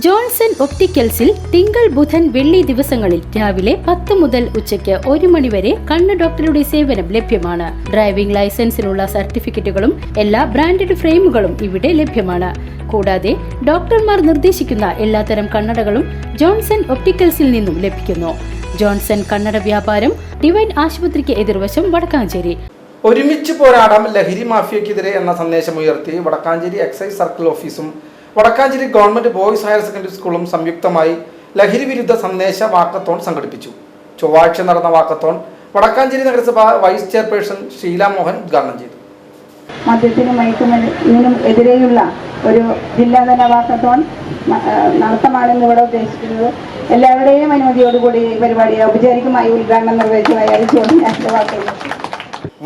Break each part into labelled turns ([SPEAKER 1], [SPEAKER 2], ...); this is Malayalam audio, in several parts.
[SPEAKER 1] ജോൺസൺ ഒപ്റ്റിക്കൽസിൽ തിങ്കൾ ബുധൻ വെള്ളി ദിവസങ്ങളിൽ രാവിലെ പത്ത് മുതൽ ഉച്ചയ്ക്ക് ഒരു മണിവരെ കണ്ണ് ഡോക്ടറുടെ സേവനം ലഭ്യമാണ്. ഡ്രൈവിംഗ് ലൈസൻസിനുള്ള സർട്ടിഫിക്കറ്റുകളും എല്ലാ ബ്രാൻഡഡ് ഫ്രെയിമുകളും ഇവിടെ ലഭ്യമാണ്. കൂടാതെ ഡോക്ടർമാർ നിർദ്ദേശിക്കുന്ന എല്ലാത്തരം കണ്ണടകളും ജോൺസൺ ഒപ്റ്റിക്കൽസിൽ നിന്നും ലഭിക്കുന്നു. ജോൺസൺ കണ്ണട വ്യാപാരം ഡിവൈൻ ആശുപത്രിക്ക് എതിർവശം വടക്കാഞ്ചേരി.
[SPEAKER 2] ഒരുമിച്ച് പോരാടാം ലഹരി മാഫിയക്കെതിരെ എന്ന സന്ദേശം ഉയർത്തി വടക്കാഞ്ചേരി എക്സൈസ് സർക്കിൾ ഓഫീസും Vadakkanchery government boys higher secondary സ്കൂളും സംയുക്തമായി ലഹരി വിരുദ്ധ സന്ദേശ വാക്കത്തോൺ സംഘടിപ്പിച്ചു. ചൊവ്വാഴ്ച നടന്ന വാക്കത്തോൺ വടക്കാഞ്ചേരി നഗരസഭ വൈസ് ചെയർപേഴ്സൺ ഷീല മോഹൻ ഉദ്ഘാടനം ചെയ്തു.
[SPEAKER 3] മദ്യത്തിനും മയക്കുമരുന്നിനും എതിരെയുള്ള ഒരു ജില്ലാതല വാക്കത്തോൺ നടത്തമാണെന്ന് ഇവിടെ ഉദ്ദേശിക്കുന്നത്. എല്ലാവരുടെയും അനുമതിയോടുകൂടി ഈ പരിപാടി ഔപചാരികമായി ഉദ്ഘാടനം നിർവഹിച്ചതായി അറിയിച്ചുകൊണ്ട് ഞാൻ വാക്കുകൾ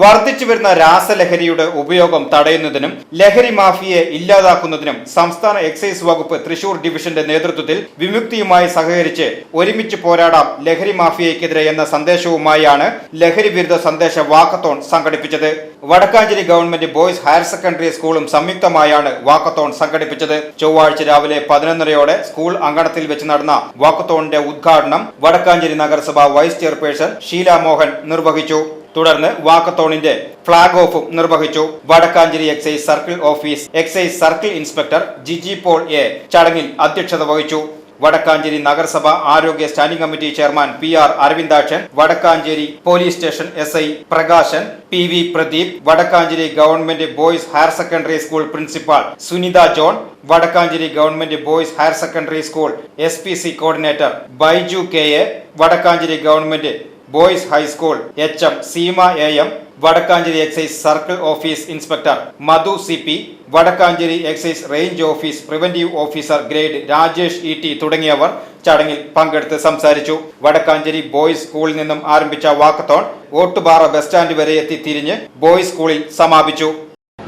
[SPEAKER 4] വർദ്ധിച്ചു വരുന്ന രാസലഹരിയുടെ ഉപയോഗം തടയുന്നതിനും ലഹരി മാഫിയെ ഇല്ലാതാക്കുന്നതിനും സംസ്ഥാന എക്സൈസ് വകുപ്പ് തൃശൂർ ഡിവിഷന്റെ നേതൃത്വത്തിൽ വിമുക്തിയുമായി സഹകരിച്ച് ഒരുമിച്ച് പോരാടാം ലഹരി മാഫിയയ്ക്കെതിരെ എന്ന സന്ദേശവുമായാണ് ലഹരി വിരുദ്ധ സന്ദേശ വാക്കത്തോൺ സംഘടിപ്പിച്ചത്. Vadakkanchery government boys higher secondary സ്കൂളും സംയുക്തമായാണ് വാക്കത്തോൺ സംഘടിപ്പിച്ചത്. ചൊവ്വാഴ്ച രാവിലെ പതിനൊന്നരയോടെ സ്കൂൾ അങ്കണത്തിൽ വെച്ച് നടന്ന വാക്കത്തോണിന്റെ ഉദ്ഘാടനം വടക്കാഞ്ചേരി നഗരസഭ വൈസ് ചെയർപേഴ്സൺ ഷീല മോഹൻ നിർവഹിച്ചു. തുടർന്ന് വാക്കത്തോണിന്റെ ഫ്ളാഗ് ഓഫും നിർവഹിച്ചു. Vadakkanchery excise circle office excise circle inspector Jiji Paul A ചടങ്ങിൽ അധ്യക്ഷത വഹിച്ചു. വടക്കാഞ്ചേരി നഗരസഭ ആരോഗ്യ standing committee chairman P R Aravindakshan Vadakkanchery police station S I Prakashan P V Pradeep Vadakkanchery government boys higher secondary school principal Sunitha John Vadakkanchery government boys higher secondary school S coordinator Baiju K A Vadakkanchery government boys high school H M Seema A M Vadakkanchery excise circle office inspector Madhu C P Vadakkanchery excise range office preventive officer grade Rajesh E T തുടങ്ങിയവർ ചടങ്ങിൽ പങ്കെടുത്ത് സംസാരിച്ചു. വടക്കാഞ്ചേരി ബോയ്സ് സ്കൂളിൽ നിന്നും ആരംഭിച്ച വാക്കത്തോൺ ഓട്ടുപാറ ബസ് സ്റ്റാൻഡ് വരെ എത്തി തിരിഞ്ഞ് ബോയ്സ് സ്കൂളിൽ സമാപിച്ചു.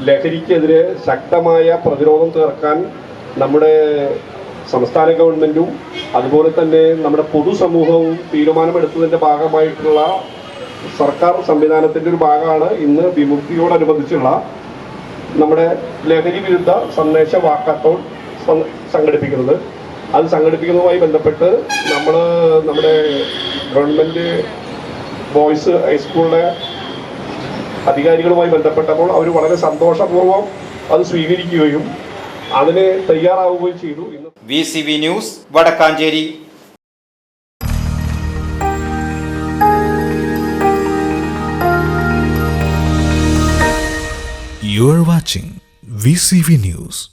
[SPEAKER 5] ലഹരിക്കെതിരെ ശക്തമായ പ്രതിരോധം തീർക്കാൻ നമ്മുടെ സംസ്ഥാന ഗവൺമെന്റും അതുപോലെ തന്നെ നമ്മുടെ പൊതുസമൂഹവും തീരുമാനമെടുത്തതിന്റെ ഭാഗമായിട്ടുള്ള സർക്കാർ സംവിധാനത്തിന്റെ ഒരു ഭാഗമാണ് ഇന്ന് വിമുക്തിയോടനുബന്ധിച്ചുള്ള നമ്മുടെ ലഹരി വിരുദ്ധ സന്ദേശ വാക്കത്തോൺ സംഘടിപ്പിക്കുന്നത്. അത് സംഘടിപ്പിക്കുന്നതുമായി ബന്ധപ്പെട്ട് നമ്മൾ നമ്മുടെ ഗവൺമെന്റ് ബോയ്സ് ഹൈസ്കൂളിലെ അധികാരികളുമായി ബന്ധപ്പെട്ടപ്പോൾ അവർ വളരെ സന്തോഷപൂർവം അത് സ്വീകരിക്കുകയും അതിന് തയ്യാറാവുകയും ചെയ്തു
[SPEAKER 4] V C V news Vadakkanchery
[SPEAKER 6] You are watching VCV News.